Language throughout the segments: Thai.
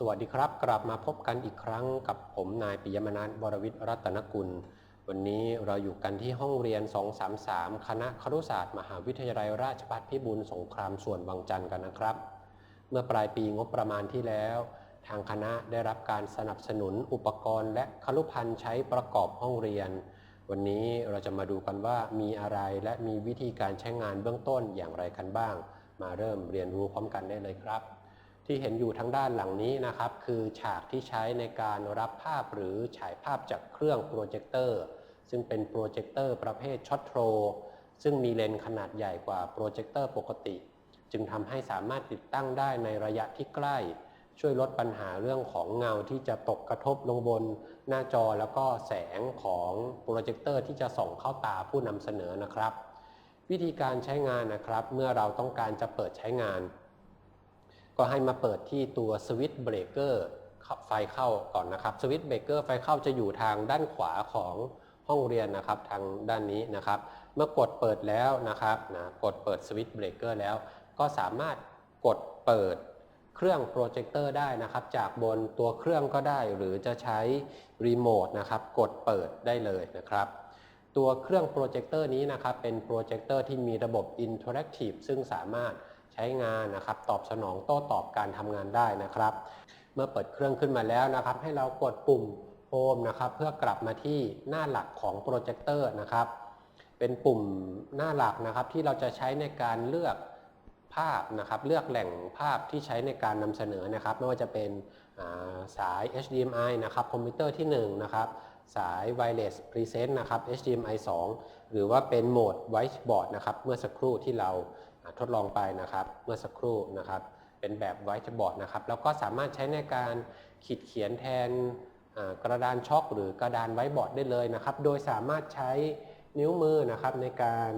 สวัสดีครับ กลับมาพบกันอีกครั้งกับผมนายปิยมนันท์วรวิทย์รัตนกุล วันนี้เราอยู่กันที่ห้องเรียน 233 คณะครุศาสตร์ มหาวิทยาลัยราชภัฏพิบูลสงครามส่วนบางจันทร์กันนะครับ เมื่อปลายปีงบประมาณที่แล้ว ทางคณะได้รับการสนับสนุนอุปกรณ์ และคลุภัณฑ์ใช้ประกอบห้องเรียน วันนี้เราจะมาดูกันว่ามีอะไรและมีวิธีการใช้งานเบื้องต้นอย่างไรกันบ้าง มาเริ่มเรียนรู้พร้อมกันได้เลยครับ ที่เห็นอยู่ทางด้านหลังนี้นะครับ คือฉากที่ใช้ในการรับภาพหรือฉายภาพจากเครื่องโปรเจคเตอร์ซึ่งเป็นโปรเจคเตอร์ประเภทช็อตโทรซึ่งมีเลนส์ขนาดใหญ่กว่าโปรเจคเตอร์ปกติ จึงทำให้สามารถติดตั้งได้ในระยะที่ใกล้ ช่วยลดปัญหาเรื่องของเงาที่จะตกกระทบลงบนหน้าจอแล้วก็แสงของโปรเจคเตอร์ที่จะส่องเข้าตาผู้นำเสนอนะครับ วิธีการใช้งานนะครับ เมื่อเราต้องการจะเปิดใช้งาน ก็ให้มาเปิดที่ตัวสวิตช์เบรกเกอร์ไฟเข้าก่อนนะครับสวิตช์เบรกเกอร์ไฟเข้าจะอยู่ทางด้านขวาของห้องเรียนนะครับทางด้านนี้นะครับ เมื่อกดเปิดแล้วนะครับนะกดเปิดสวิตช์เบรกเกอร์แล้ว ก็สามารถกดเปิดเครื่องโปรเจคเตอร์ได้นะครับ จากบนตัวเครื่องก็ได้ หรือจะใช้รีโมทนะครับ กดเปิดได้เลยนะครับ ตัวเครื่องโปรเจคเตอร์นี้นะครับ เป็นโปรเจคเตอร์ที่มีระบบอินเทอร์แอคทีฟซึ่งสามารถ ใช้งานนะครับ ตอบสนองโต้ตอบการทำงานได้นะครับ เมื่อเปิดเครื่องขึ้นมาแล้วนะครับ ให้เรากดปุ่มโฮมนะครับ เพื่อกลับมาที่หน้าหลักของโปรเจคเตอร์นะครับ เป็นปุ่มหน้าหลักนะครับ ที่เราจะใช้ในการเลือกภาพนะครับ เลือกแหล่งภาพที่ใช้ในการนำเสนอนะครับ ไม่ว่าจะเป็นสาย HDMI นะครับคอมพิวเตอร์ที่1นะครับสาย Wireless Present นะครับ HDMI 2 หรือว่าเป็นโหมด Whiteboard นะครับ เมื่อสักครู่ที่เรา ทดลองไปนะครับเมื่อสักครู่นะครับ เป็นแบบ Whiteboard นะครับ แล้วก็สามารถใช้ในการขีดเขียนแทนกระดานช็อคหรือกระดานไว้บอร์ดได้เลยนะครับ โดยสามารถใช้นิ้วมือนะครับในการ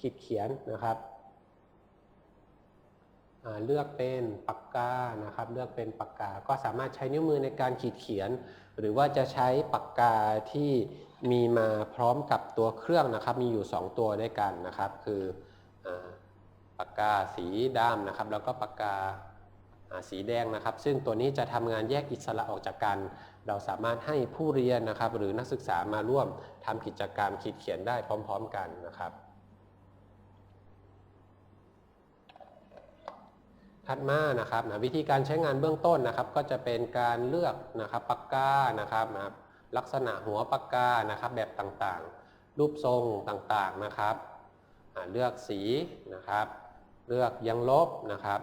ขีดเขียนนะครับเลือกเป็นปากกานะครับ เลือกเป็นปากกา ก็สามารถใช้นิ้วมือในการขีดเขียน หรือว่าจะใช้ปากกาที่มีมาพร้อมกับตัวเครื่องนะครับ มีอยู่ 2 ตัวด้วยกันนะครับ คือ ปากกาสีดำนะครับ แล้วก็ปากกาสีแดงนะครับ ซึ่งตัวนี้จะทำงานแยกอิสระออกจากกัน เราสามารถให้ผู้เรียนนะครับ หรือนักศึกษามาร่วมทำกิจกรรมขีดเขียนได้พร้อม ๆ กันนะครับ ถัดมานะครับนะวิธีการใช้งานเบื้องต้นนะครับ ก็จะเป็นการเลือกนะครับปากกานะครับนะลักษณะหัวปากกานะครับ แบบต่างๆ รูปทรงต่างๆนะครับ เลือกสีนะครับ เลือกยังลบนะครับ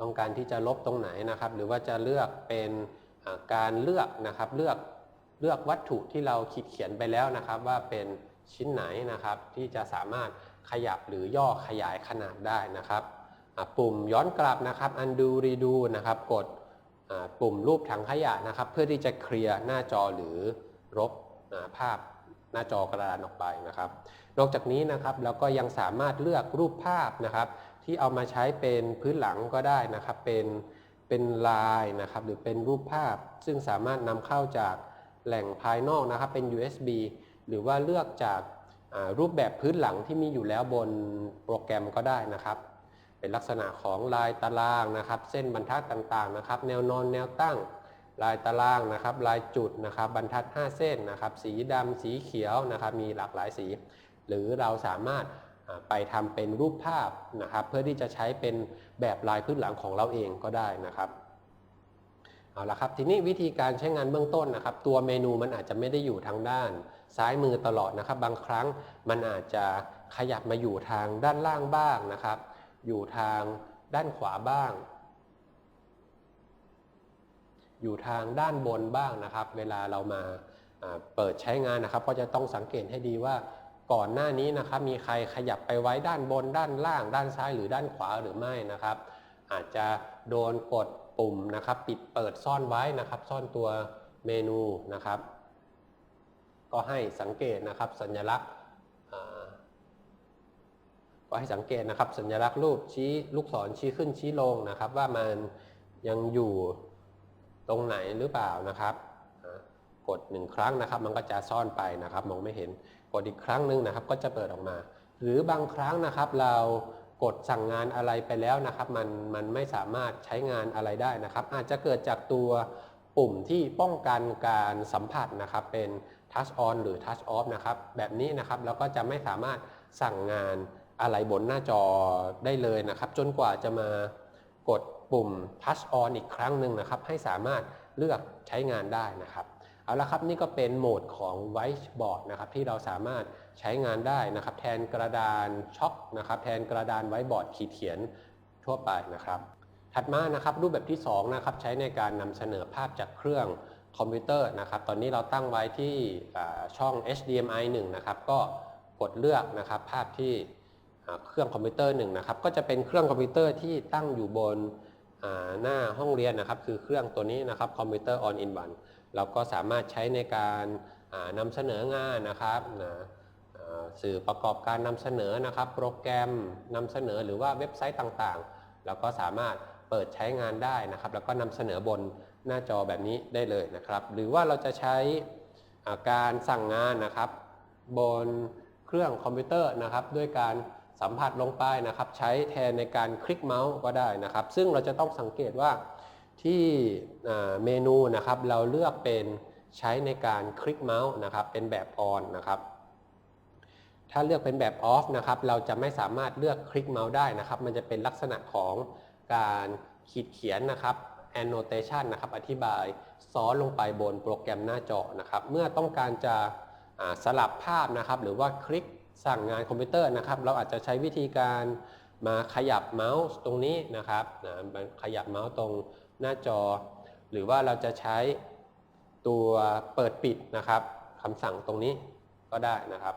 ต้องการที่จะลบตรงไหนนะครับ หรือว่าจะเลือกเป็นการเลือกนะครับ เลือกเลือกวัตถุที่เราขีดเขียนไปแล้วนะครับ ว่าเป็นชิ้นไหนนะครับ ที่จะสามารถขยับหรือย่อขยายขนาดได้นะครับปุ่มย้อนกลับนะครับ undo redo นะครับ กดปุ่มรูปถังขยะนะครับ เพื่อที่จะเคลียร์หน้าจอหรือลบภาพหน้าจอกระดานออกไปนะครับ นอกจากนี้นะครับเราก็ยังสามารถเลือกรูปภาพนะครับ ที่เอามาใช้เป็นพื้นหลังก็ได้นะครับ เป็นเป็นลายนะครับหรือเป็นรูปภาพ ซึ่งสามารถนำเข้าจากแหล่งภายนอกนะครับเป็น USB หรือว่าเลือกจากรูปแบบพื้นหลังที่มีอยู่แล้วบนโปรแกรมก็ได้นะครับ เป็นลักษณะของลายตารางนะครับ เส้นบรรทัดต่างๆนะครับ แนวนอนแนวตั้ง ลายตารางนะครับ ลายจุดนะครับ บรรทัด 5 เส้นนะครับ สีดำสีเขียวนะครับ มีหลากหลายสี หรือเราสามารถไปทำเป็นรูปภาพนะครับเพื่อที่จะใช้เป็นแบบลายพื้นหลังของเราเองก็ได้นะครับเอาละครับทีนี้วิธีการใช้งานเบื้องต้นนะครับ ตัวเมนูมันอาจจะไม่ได้อยู่ทางด้านซ้ายมือตลอดนะครับ บางครั้งมันอาจจะขยับมาอยู่ทางด้านล่างบ้างนะครับ อยู่ทางด้านขวาบ้าง อยู่ทางด้านบนบ้างนะครับ เวลาเรามาเปิดใช้งานนะครับ ก็จะต้องสังเกตให้ดีว่า ก่อนหน้านี้นะครับมีใครขยับไปไว้ด้านบนด้านล่าง ด้านซ้ายหรือด้านขวาหรือไม่นะครับ อาจจะโดนกดปุ่มนะครับ ปิดเปิดซ่อนไว้นะครับ ซ่อนตัวเมนูนะครับ ก็ให้สังเกตนะครับ สัญลักษณ์ก็ให้สังเกตนะครับ สัญลักษณ์รูปชี้ลูกศรชี้ขึ้นชี้ลงนะครับ ว่ามันยังอยู่ตรงไหนหรือเปล่านะครับกดหนึ่งครั้งนะครับ มันก็จะซ่อนไปนะครับ มองไม่เห็น กดอีกครั้งหนึ่งนะครับ ก็จะเปิดออกมา หรือบางครั้งนะครับ เรากดสั่งงานอะไรไปแล้วนะครับ มันมันไม่สามารถใช้งานอะไรได้นะครับ อาจจะเกิดจากตัวปุ่มที่ป้องกันการสัมผัสนะครับ เป็น touch on หรือ touch off นะครับ แบบนี้นะครับแล้วก็จะไม่สามารถสั่งงานอะไรบนหน้าจอได้เลยนะครับ จนกว่าจะมากดปุ่ม touch on อีกครั้งหนึ่งนะครับ ให้สามารถเลือกใช้งานได้นะครับ เอาละครับนี่ก็เป็นโหมดของ whiteboard นะครับที่เราสามารถใช้งานได้นะครับ แทนกระดานช็อคนะครับ แทนกระดานไว้บอร์ดขีดเขียนทั่วไปนะครับ ถัดมานะครับรูปแบบที่2นะครับใช้ในการนำเสนอภาพจากเครื่องคอมพิวเตอร์นะครับ ตอนนี้เราตั้งไว้ที่ช่อง HDMI 1นะครับก็กดเลือกนะครับ ภาพที่เครื่องคอมพิวเตอร์1นะครับ ก็จะเป็นเครื่องคอมพิวเตอร์ที่ตั้งอยู่บนหน้าห้องเรียนนะครับ คือเครื่องตัวนี้นะครับคอมพิวเตอร์ all in one เราก็สามารถใช้ในการนำเสนองานนะครับสื่อประกอบการนำเสนอนะครับ โปรแกรมนำเสนอหรือว่าเว็บไซต์ต่างๆ เราก็สามารถเปิดใช้งานได้นะครับ แล้วก็นำเสนอบนหน้าจอแบบนี้ได้เลยนะครับ หรือว่าเราจะใช้การสั่งงานนะครับ บนเครื่องคอมพิวเตอร์นะครับ ด้วยการสัมผัสลงไปนะครับ ใช้แทนในการคลิกเมาส์ก็ได้นะครับ ซึ่งเราจะต้องสังเกตว่า ที่เมนูนะครับเราเลือกเป็นใช้ในการคลิกเมาส์นะครับเป็นแบบออนนะครับถ้าเลือกเป็นแบบออฟนะครับเราจะไม่สามารถเลือกคลิกเมาส์ได้นะครับ มันจะเป็นลักษณะของการขีดเขียนนะครับ annotation นะครับอธิบายซ้อนลงไปบนโปรแกรมหน้าจอนะครับ เมื่อต้องการจะสลับภาพนะครับ หรือว่าคลิกสั่งงานคอมพิวเตอร์นะครับ เราอาจจะใช้วิธีการมาขยับเมาส์ตรงนี้นะครับนะขยับเมาส์ตรง หน้าจอ หรือว่าเราจะใช้ตัวเปิดปิดนะครับคำสั่งตรงนี้ก็ได้นะครับ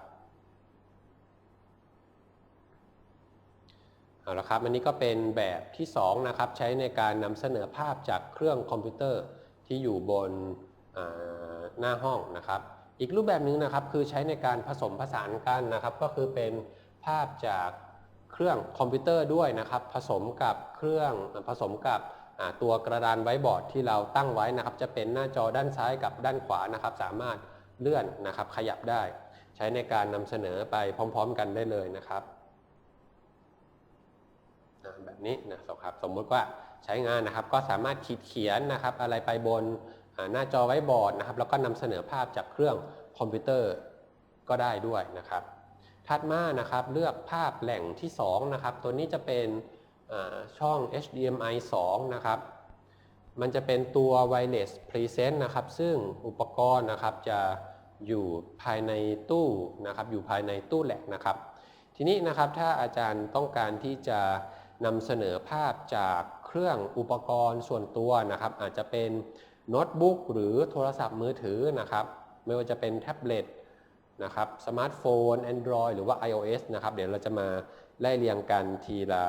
เอาละครับอันนี้ก็เป็นแบบที่2นะครับใช้ในการนำเสนอภาพจากเครื่องคอมพิวเตอร์ที่อยู่บนหน้าห้องนะครับ อีกรูปแบบหนึ่งนะครับคือใช้ในการผสมผสานกันนะครับ ก็คือเป็นภาพจากเครื่องคอมพิวเตอร์ด้วยนะครับ ผสมกับเครื่องผสมกับ ตัวกระดานไว้บอร์ดที่เราตั้งไว้นะครับ จะเป็นหน้าจอด้านซ้ายกับด้านขวานะครับ สามารถเลื่อนนะครับขยับได้ ใช้ในการนำเสนอไปพร้อม ๆ กันได้เลยนะครับแบบนี้นะครับสมมุติว่าใช้งานนะครับ ก็สามารถขีดเขียนนะครับ อะไรไปบนหน้าจอไว้บอร์ดนะครับ แล้วก็นำเสนอภาพจากเครื่องคอมพิวเตอร์ก็ได้ด้วยนะครับ ถัดมานะครับเลือกภาพแหล่งที่2นะครับตัวนี้จะเป็น ช่อง HDMI 2 นะครับ มันจะเป็นตัว Wireless Present นะครับ ซึ่งอุปกรณ์นะครับจะอยู่ภายในตู้นะครับ อยู่ภายในตู้แหลกนะครับ ทีนี้นะครับถ้าอาจารย์ต้องการที่จะนำเสนอภาพจากเครื่องอุปกรณ์ส่วนตัวนะครับ อาจจะเป็นโน้ตบุ๊กหรือโทรศัพท์มือถือนะครับ ไม่ว่าจะเป็นแท็บเล็ตนะครับสมาร์ทโฟน Android หรือว่า iOS นะครับ เดี๋ยวเราจะมาไล่เรียงกันทีละ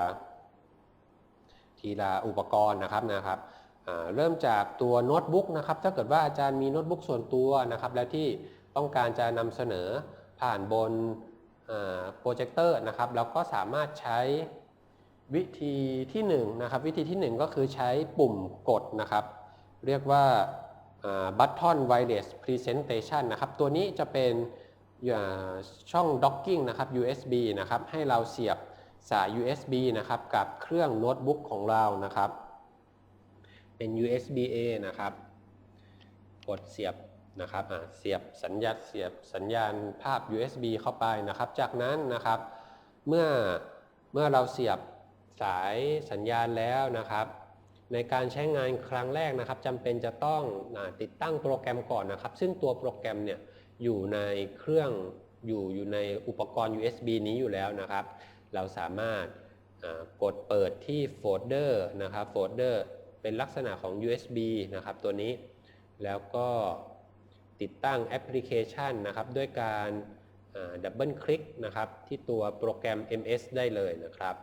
ทีละอุปกรณ์นะครับนะครับเริ่มจากตัวโน้ตบุ๊กนะครับถ้าเกิดว่าอาจารย์มีโน้ตบุ๊กส่วนตัวนะครับและที่ต้องการจะนำเสนอผ่านบนโปรเจคเตอร์นะครับเราก็สามารถใช้วิธีที่1นนะครับวิธีที่ 1 ก็คือใช้ปุ่มกดนะครับ เรียกว่า button wireless presentation นะครับ ตัวนี้จะเป็นช่อง docking นะครับ USB นะครับให้เราเสียบ สาย USB นะครับกับเครื่องโน้ตบุ๊กของเรานะครับ เป็น USB A นะครับ กดเสียบนะครับเสียบสัญญาณเสียบสัญญาณภาพ USB เข้าไปนะครับ จากนั้นนะครับ เมื่อเมื่อเราเสียบสายสัญญาณแล้วนะครับ ในการใช้งานครั้งแรกนะครับจำเป็นจะต้องติดตั้งโปรแกรมก่อนนะครับ ซึ่งตัวโปรแกรมเนี่ยอยู่ในเครื่องอยู่อยู่ในอุปกรณ์ USB นี้อยู่แล้วนะครับ เราสามารถกดเปิดที่โฟลเดอร์นะครับโฟลเดอร์เป็นลักษณะของ USB นะครับตัวนี้ แล้วก็ติดตั้งแอปพลิเคชันนะครับด้วยการดับเบิลคลิกนะครับที่ตัวโปรแกรม MS ได้เลยนะครับ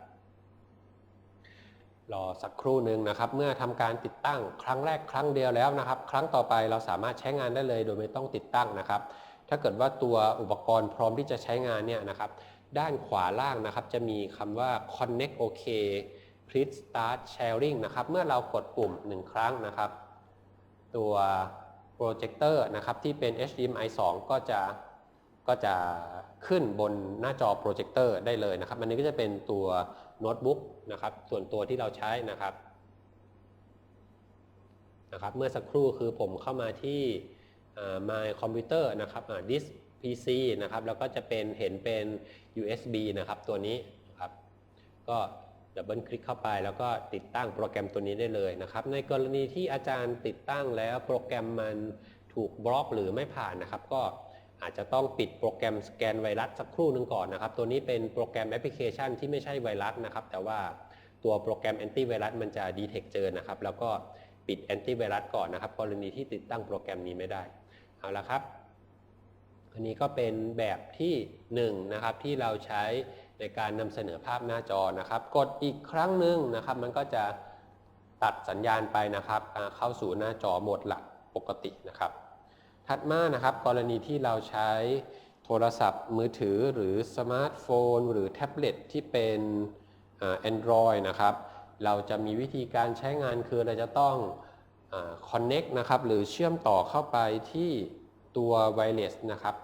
รอสักครู่หนึ่งนะครับ เมื่อทำการติดตั้งครั้งแรกครั้งเดียวแล้วนะครับ ครั้งต่อไปเราสามารถใช้งานได้เลย โดยไม่ต้องติดตั้งนะครับ ถ้าเกิดว่าตัวอุปกรณ์พร้อมที่จะใช้งานเนี่ยนะครับ ด้านขวาล่างนะครับ จะมีคำว่า connect OK please start sharing นะครับ เมื่อเรากดปุ่ม 1 ครั้งนะครับ ตัวโปรเจคเตอร์นะครับที่เป็น HDMI 2 ก็จะก็จะขึ้นบนหน้าจอโปรเจคเตอร์ได้เลยนะครับ อันนี้ก็จะเป็นตัวโน้ตบุ๊กนะครับ ส่วนตัวที่เราใช้นะครับนะครับ เมื่อสักครู่คือผมเข้ามาที่ My Computer นะครับ Disk PC นะครับแล้วก็จะเป็นเห็นเป็น USB นะครับตัวนี้นะครับก็ดับเบิลคลิกเข้าไปแล้วก็ติดตั้งโปรแกรมตัวนี้ได้เลยนะครับ ในกรณีที่อาจารย์ติดตั้งแล้วโปรแกรมมันถูกบล็อกหรือไม่ผ่านนะครับ ก็อาจจะต้องปิดโปรแกรมสแกนไวรัสสักครู่หนึ่งก่อนนะครับ ตัวนี้เป็นโปรแกรมแอปพลิเคชันที่ไม่ใช่ไวรัสนะครับ แต่ว่าตัวโปรแกรมแอนตี้ไวรัสมันจะดีเทคเจอนะครับ แล้วก็ปิดแอนตี้ไวรัสก่อนนะครับ กรณีที่ติดตั้งโปรแกรมนี้ไม่ได้ เอาละครับ อันนี้ก็เป็นแบบที่1นะครับที่เราใช้ในการนำเสนอภาพหน้าจอนะครับ กดอีกครั้งหนึ่งนะครับ มันก็จะตัดสัญญาณไปนะครับ เข้าสู่หน้าจอโหมดหลักปกตินะครับ ถัดมานะครับกรณีที่เราใช้โทรศัพท์มือถือหรือสมาร์ทโฟน หรือแท็บเล็ตที่เป็น Android นะครับ เราจะมีวิธีการใช้งานคือเราจะต้อง connect นะครับหรือเชื่อมต่อเข้าไปที่ ตัว wireless นะครับ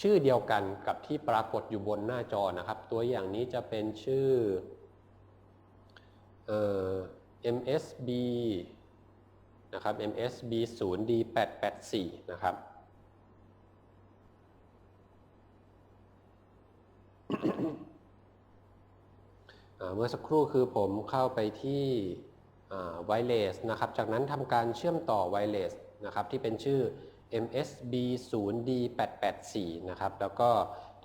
ชื่อเดียวกันกับที่ปรากฏอยู่บนหน้าจอนะครับ ตัวอย่างนี้จะเป็นชื่อ MSB นะครับ MSB 0 D 8 8 4นะครับเมื่อสักครู่คือผมเข้าไปที่ไวเลสนะครับ จากนั้นทำการเชื่อมต่อไวเลสนะครับที่เป็นชื่อ MSB 0 D 8 8 4นะครับ แล้วก็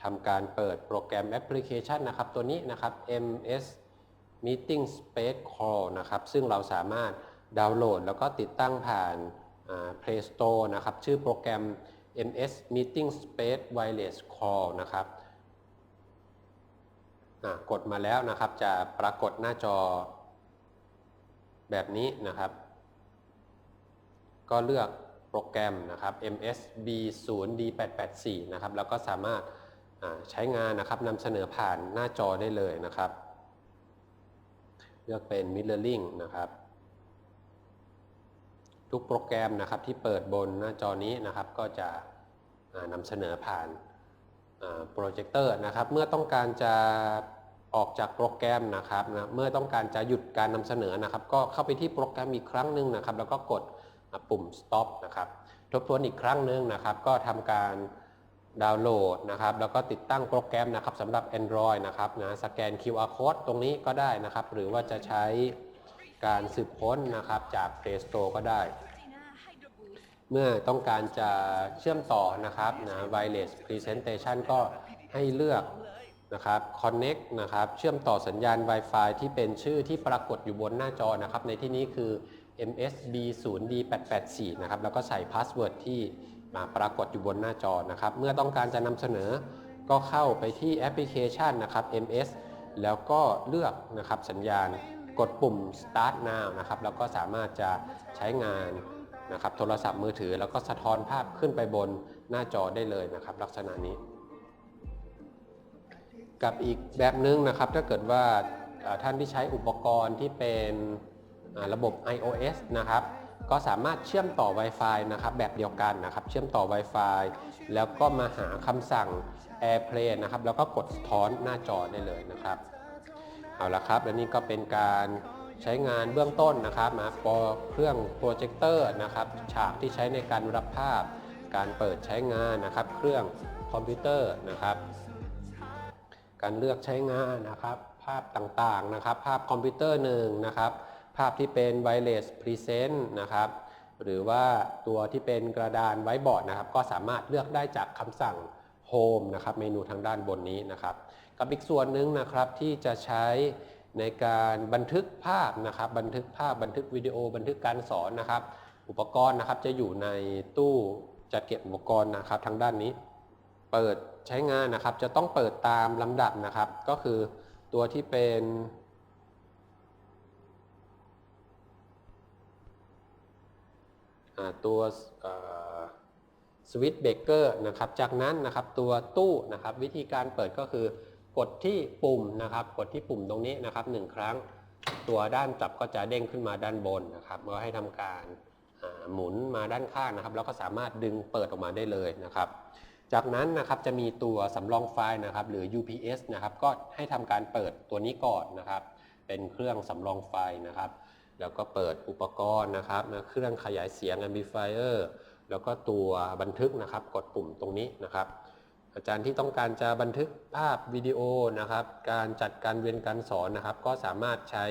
ทำการเปิดโปรแกรมแอปพลิเคชันนะครับ ตัวนี้นะครับ MS Meeting Space Call นะครับ ซึ่งเราสามารถดาวน์โหลด แล้วก็ติดตั้งผ่าน Play Store นะครับ ชื่อโปรแกรม MS Meeting Space Wireless Call นะครับกดมาแล้วนะครับ จะปรากฏหน้าจอแบบนี้นะครับ ก็เลือก โปรแกรมนะครับ MSB 0 D 8 8 4นะครับแล้วก็สามารถใช้งานนะครับนำเสนอผ่านหน้าจอได้เลยนะครับ เลือกเป็น Mirroring นะครับ ทุกโปรแกรมนะครับที่เปิดบนหน้าจอนี้นะครับ ก็จะนำเสนอผ่านโปรเจคเตอร์นะครับ เมื่อต้องการจะออกจากโปรแกรมนะครับนะเมื่อต้องการจะหยุดการนำเสนอนะครับ ก็เข้าไปที่โปรแกรมอีกครั้งหนึ่งนะครับ แล้วก็กด ปุ่ม stop นะครับทบทวนอีกครั้งหนึ่งนะครับ ก็ทำการดาวน์โหลดนะครับแล้วก็ติดตั้งโปรแกรมนะครับสำหรับ Android นะครับนะสแกน QR code ตรงนี้ก็ได้นะครับ หรือว่าจะใช้การสืบค้นนะครับจาก Play Store ก็ได้ เมื่อต้องการจะเชื่อมต่อนะครับนะ Wireless Presentation ก็ให้เลือกนะครับ Connect นะครับ เชื่อมต่อสัญญาณ Wi-Fi ที่เป็นชื่อที่ปรากฏอยู่บนหน้าจอนะครับ ในที่นี้คือ MSB 0 D 8 8 4นะครับแล้วก็ใส่พาสเวิร์ดที่มาปรากฏอยู่บนหน้าจอนะครับ เมื่อต้องการจะนำเสนอก็เข้าไปที่แอปพลิเคชันนะครับ MS แล้วก็เลือกนะครับสัญญาณกดปุ่ม start now นะครับแล้วก็สามารถจะใช้งานนะครับโทรศัพท์มือถือ แล้วก็สะท้อนภาพขึ้นไปบนหน้าจอได้เลยนะครับ ลักษณะนี้ กับอีกแบบนึงนะครับถ้าเกิดว่าท่านที่ใช้อุปกรณ์ที่เป็น ระบบ iOS นะครับก็สามารถเชื่อมต่อ Wi-Fi นะครับแบบเดียวกันนะครับ เชื่อมต่อ Wi-Fi แล้วก็มาหาคำสั่ง AirPlay นะครับ แล้วก็กดสะท้อนหน้าจอได้เลยนะครับ เอาละครับ และนี่ก็เป็นการใช้งานเบื้องต้นนะครับมาปอเครื่องโปรเจคเตอร์นะครับ ฉากที่ใช้ในการรับภาพ การเปิดใช้งานนะครับ เครื่องคอมพิวเตอร์นะครับ การเลือกใช้งานนะครับ ภาพต่างๆนะครับ ภาพคอมพิวเตอร์หนึ่งนะครับ ภาพที่เป็น Wireless Present นะครับ หรือว่าตัวที่เป็นกระดานไว้บอร์ดนะครับ ก็สามารถเลือกได้จากคำสั่ง Home นะครับ เมนูทางด้านบนนี้นะครับ กับอีกส่วนหนึ่งนะครับที่จะใช้ในการบันทึกภาพนะครับ บันทึกภาพ บันทึกวิดีโอ บันทึกการสอนนะครับ อุปกรณ์นะครับจะอยู่ในตู้จัดเก็บอุปกรณ์นะครับทางด้านนี้ เปิดใช้งานนะครับ จะต้องเปิดตามลำดับนะครับ ก็คือตัวที่เป็น ตัวสวิตช์เบรกเกอร์นะครับ จากนั้นนะครับตัวตู้นะครับวิธีการเปิดก็คือกดที่ปุ่มนะครับ กดที่ปุ่มตรงนี้นะครับหนึ่งครั้งตัวด้านจับก็จะเด้งขึ้นมาด้านบนนะครับเมื่อให้ทำการหมุนมาด้านข้างนะครับ แล้วก็สามารถดึงเปิดออกมาได้เลยนะครับ จากนั้นนะครับจะมีตัวสำรองไฟล์นะครับ หรือ UPS นะครับ ก็ให้ทำการเปิดตัวนี้ก่อนนะครับ เป็นเครื่องสำรองไฟล์นะครับ แล้วก็เปิดอุปกรณ์นะครับนะเครื่องขยายเสียง amplifier แล้วก็ตัวบันทึกนะครับ กดปุ่มตรงนี้นะครับ อาจารย์ที่ต้องการจะบันทึกภาพวิดีโอนะครับ การจัดการเรียนการสอนนะครับ ก็สามารถใช้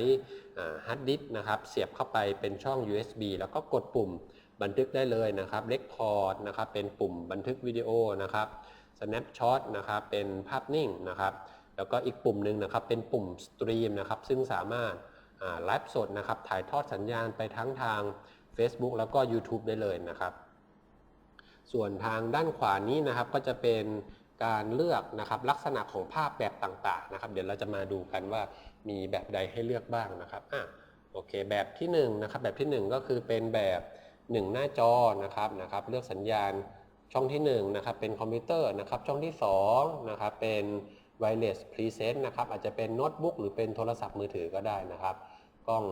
ฮาร์ดดิสก์นะครับ เสียบเข้าไปเป็นช่อง USB แล้วก็กดปุ่มบันทึกได้เลยนะครับเ e คคอร์ดนะครับ เป็นปุ่มบันทึกวิดีโอนะครับ snapshot นะครับ เป็นภาพนิ่งนะครับ แล้วก็อีกปุ่มหนึ่งนะครับ เป็นปุ่มสตรีมนะครับ ซึ่งสามารถ ไลฟ์สดนะครับถ่ายทอดสัญญาณไปทั้งทาง Facebook แล้วก็ YouTube ได้เลยนะครับ ส่วนทางด้านขวานี้นะครับก็จะเป็นการเลือกนะครับลักษณะของภาพแบบต่างๆนะครับ เดี๋ยวเราจะมาดูกันว่ามีแบบใดให้เลือกบ้างนะครับอะโอเค แบบที่1นงนะครับแบบที่ 1 ก็คือเป็นแบบ 1 หน้าจอนะครับนะครับ เลือกสัญญาณช่องที่1นะครับเป็นคอมพิวเตอร์นะครับช่องที่2นะครับเป็น wireless preset นะครับอาจจะเป็นโน้ตบุ๊กหรือเป็นโทรศัพท์มือถือก็ได้นะครับ กล้อง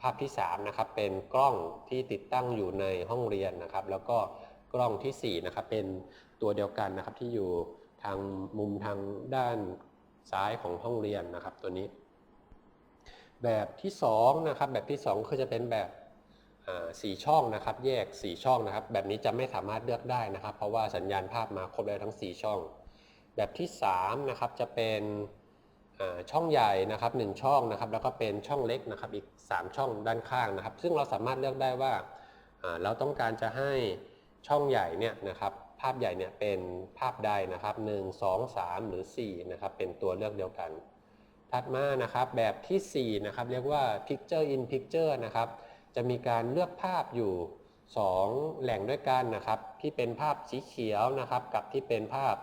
ภาพที่3นะครับเป็นกล้องที่ติดตั้งอยู่ในห้องเรียนนะครับ แล้วก็กล้องทีสี่4นะครับเป็นตัวเดียวกันนะครับที่อยู่ทางมุมทางด้านซ้ายของห้องเรียนนะครับตัวนี้ แบบที่2นะครับแบบที่ 2 คือจะเป็นแบบสี่ช่องนะครับ แยก 4 ช่องนะครับ แบบนี้จะไม่สามารถเลือกได้นะครับ เพราะว่าสัญญาณภาพมาครบแล้วทั้ง 4 ช่อง แบบที่3นะครับจะเป็น ช่องใหญ่นะครับ1ช่องนะครับแล้วก็เป็นช่องเล็กนะครับอีก 3 ช่องด้านข้างนะครับ ซึ่งเราสามารถเลือกได้ว่าเราต้องการจะให้ช่องใหญ่เนี่ยนะครับภาพใหญ่เนี่ยเป็นภาพใดนะครับ 1 2 3 หรือ4นะครับเป็นตัวเลือกเดียวกัน ถัดมานะครับแบบทีสี่4นะครับเรียกว่า picture in picture นะครับจะมีการเลือกภาพอยู่ 2 แหล่งด้วยกันนะครับที่เป็นภาพสีเขียวนะครับกับที่เป็นภาพ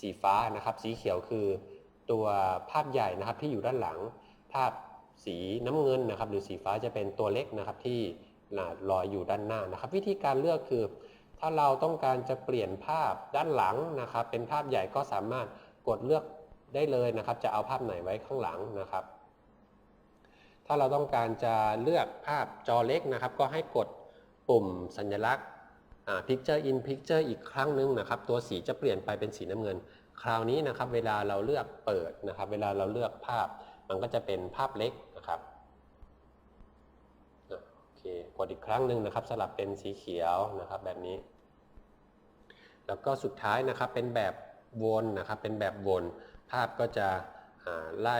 สีฟ้านะครับสีเขียวคือ ตัวภาพใหญ่นะครับที่อยู่ด้านหลัง ภาพสีน้ำเงินนะครับ หรือสีฟ้าจะเป็นตัวเล็กนะครับที่ลอยอยู่ด้านหน้านะครับ วิธีการเลือกคือ ถ้าเราต้องการจะเปลี่ยนภาพด้านหลังนะครับ เป็นภาพใหญ่ก็สามารถกดเลือกได้เลยนะครับ จะเอาภาพไหนไว้ข้างหลังนะครับ ถ้าเราต้องการจะเลือกภาพจอเล็กนะครับ ก็ให้กดปุ่มสัญลักษณ์ Picture in Picture อีกครั้งหนึงนะครับ ตัวสีจะเปลี่ยนไปเป็นสีน้ำเงิน คราวนี้นะครับเวลาเราเลือกเปิดนะครับ เวลาเราเลือกภาพ มันก็จะเป็นภาพเล็กนะครับโอเคกดอีกครั้งหนึ่งนะครับ สลับเป็นสีเขียวนะครับแบบนี้ แล้วก็สุดท้ายนะครับเป็นแบบวนนะครับ เป็นแบบวน ภาพก็จะไล่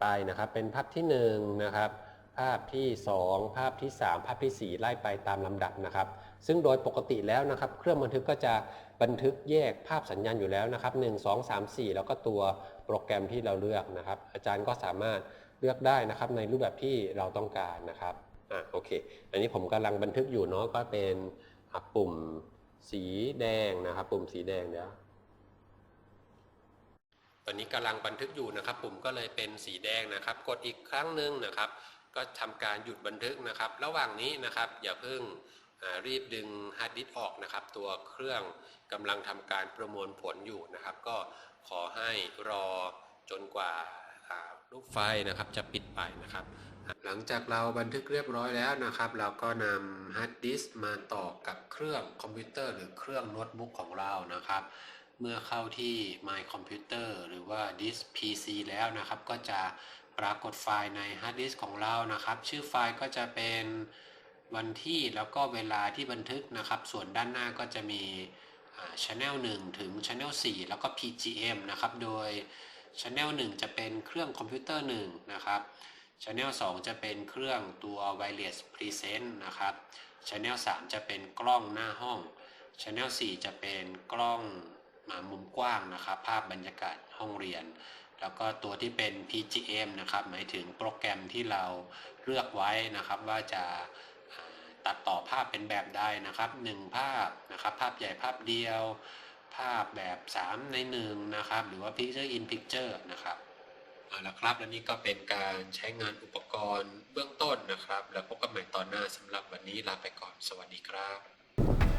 ไปนะครับ เป็นภาพที่1นะครับภาพที่ 2 ภาพที่ 3 ภาพทีสี่4 ไล่ไปตามลำดับนะครับ ซึ่งโดยปกติแล้วนะครับ เครื่องบันทึกก็จะบันทึกแยกภาพสัญญาณอยู่แล้วนะครับ1 2 3 4 แล้วก็ตัวโปรแกรมที่เราเลือกนะครับ อาจารย์ก็สามารถเลือกได้นะครับในรูปแบบที่เราต้องการนะครับอะโอเค อันนี้ผมกำลังบันทึกอยู่เนาะก็เป็นปุ่มสีแดงนะครับ ปุ่มสีแดงเดี๋ยวตอนนี้กำลังบันทึกอยู่นะครับ ปุ่มก็เลยเป็นสีแดงนะครับ กดอีกครั้งหนึ่งนะครับ ก็ทำการหยุดบันทึกนะครับ ระหว่างนี้นะครับ อย่าเพิ่ง รีบดึงฮาร์ดดิสก์ออกนะครับตัวเครื่องกำลังทำการประมวลผลอยู่นะครับ ก็ขอให้รอจนกว่ารูปไฟล์นะครับจะปิดไปนะครับ หลังจากเราบันทึกเรียบร้อยแล้วนะครับ เราก็นำฮาร์ดดิสก์มาต่อกับเครื่องคอมพิวเตอร์หรือเครื่องโน้ตบุ๊กของเรานะครับ เมื่อเข้าที่ My Computer หรือว่า Disk PC แล้วนะครับ ก็จะปรากฏไฟล์ในฮาร์ดดิสก์ของเรานะครับ ชื่อไฟล์ก็จะเป็น วันที่แล้วก็เวลาที่บันทึกนะครับ ส่วนด้านหน้าก็จะมีอ่า Channel 1 ถึง Channel 4 แล้วก็ PGM นะครับ โดย Channel 1 จะเป็นเครื่องคอมพิวเตอร์1นะครับ Channel 2 จะเป็นเครื่องตัว Wireless Present นะครับ Channel 3 จะเป็นกล้องหน้าห้อง Channel 4 จะเป็นกล้องมามุมกว้างนะครับ ภาพบรรยากาศห้องเรียน แล้วก็ตัวที่เป็น PGM นะครับ หมายถึงโปรแกรมที่เราเลือกไว้นะครับว่าจะ ตัดต่อภาพเป็นแบบใดนะครับ 1 ภาพนะครับภาพใหญ่ภาพเดียว ภาพแบบ 3 ใน1นะครับหรือว่า Picture in Picture นะครับเอาละครับและนี่ก็เป็นการใช้งานอุปกรณ์เบื้องต้นนะครับ แล้วพบกันใหม่ตอนหน้าสำหรับวันนี้ลาไปก่อนสวัสดีครับ